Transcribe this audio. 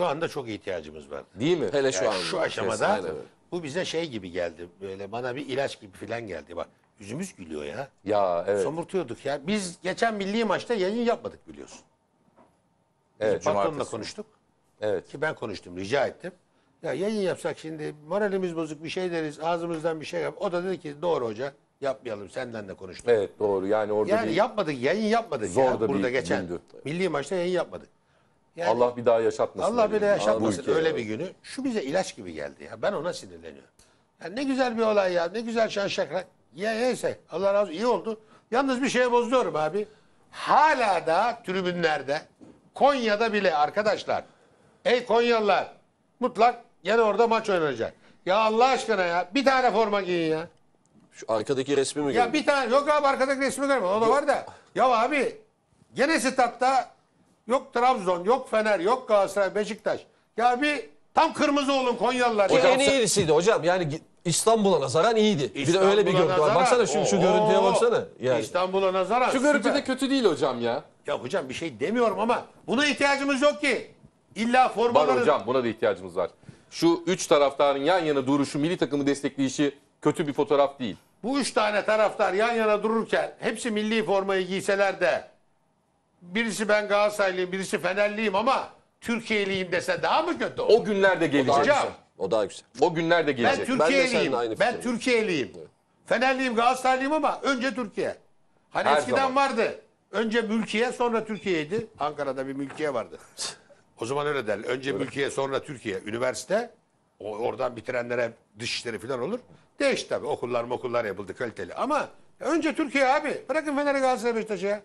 Şu anda çok ihtiyacımız var. Değil mi? Hele şu Yani an. şu aşamada Aynen. bu bize şey gibi geldi. Böyle bana bir ilaç gibi falan geldi. Bak yüzümüz gülüyor ya. Ya evet. Somurtuyorduk ya. Biz geçen milli maçta yayın yapmadık biliyorsun. Evet, Patronla cumartesi. konuştuk. Evet. Ki ben konuştum, rica ettim. Ya yayın yapsak şimdi moralimiz bozuk bir şey deriz, ağzımızdan bir şey yap. O da dedi ki doğru hoca yapmayalım senden de konuştuk. Evet doğru. Yani orada Yani bir yapmadık, yayın yapmadık Zor ya da bir burada geçen. gündü. Milli maçta yayın yapmadık. Yani Allah bir daha yaşatmasın. Allah bir öyle yaşatmasın Bu ülkeye. öyle bir günü. Şu bize ilaç gibi geldi ya. Ben ona sinirleniyorum. Ya ne güzel bir olay ya. Ne güzel şan şakrak. Ya neyse. Allah razı olsun. iyi oldu. Yalnız bir şeye bozuyorum abi. Hala da tribünlerde Konya'da bile arkadaşlar. Ey Konyalılar. Mutlak gene orada maç oynanacak. Ya Allah aşkına ya. Bir tane forma giyin ya. Şu arkadaki resmi mi Ya bir tane yok abi arkadaki resmi görme. O da var da. Ya abi gene statta yok Trabzon, yok Fener, yok Galatasaray, Beşiktaş. Ya bir tam kırmızı olun Konyalılar. O ya. en iyisiydi hocam. Yani İstanbul'a nazaran iyiydi. bir de öyle bir görüntü var. nazaran- Baksana şu, şu Oo, görüntüye baksana. Yani. İstanbul'a nazaran Şu görüntü süper. de kötü değil hocam ya. Ya hocam bir şey demiyorum ama buna ihtiyacımız yok ki. İlla Var formaları... hocam buna da ihtiyacımız var. Şu üç taraftarın yan yana duruşu, milli takımı destekleyişi kötü bir fotoğraf değil. Bu üç tane taraftar yan yana dururken hepsi milli formayı giyseler de birisi ben Galatasaraylıyım, birisi Fenerliyim ama Türkiye'liyim dese daha mı kötü olur? O günler de gelecek. Hocam O daha güzel. O günler de Ben gelecek. Türkiye'liyim. Ben, fikirdeyim. Türkiye'liyim. Fenerliyim, Galatasaraylıyım ama önce Türkiye. Hani Her eskiden zaman. vardı. Önce mülkiye sonra Türkiye'ydi. Ankara'da bir mülkiye vardı. O zaman öyle derler. Önce mülkiye sonra Türkiye. Üniversite o, oradan bitirenlere dışişleri falan olur. Değişti tabii. Okullar okullar yapıldı kaliteli. Ama önce Türkiye abi. Bırakın Fener'i Galatasaray Beşiktaş'ı ya.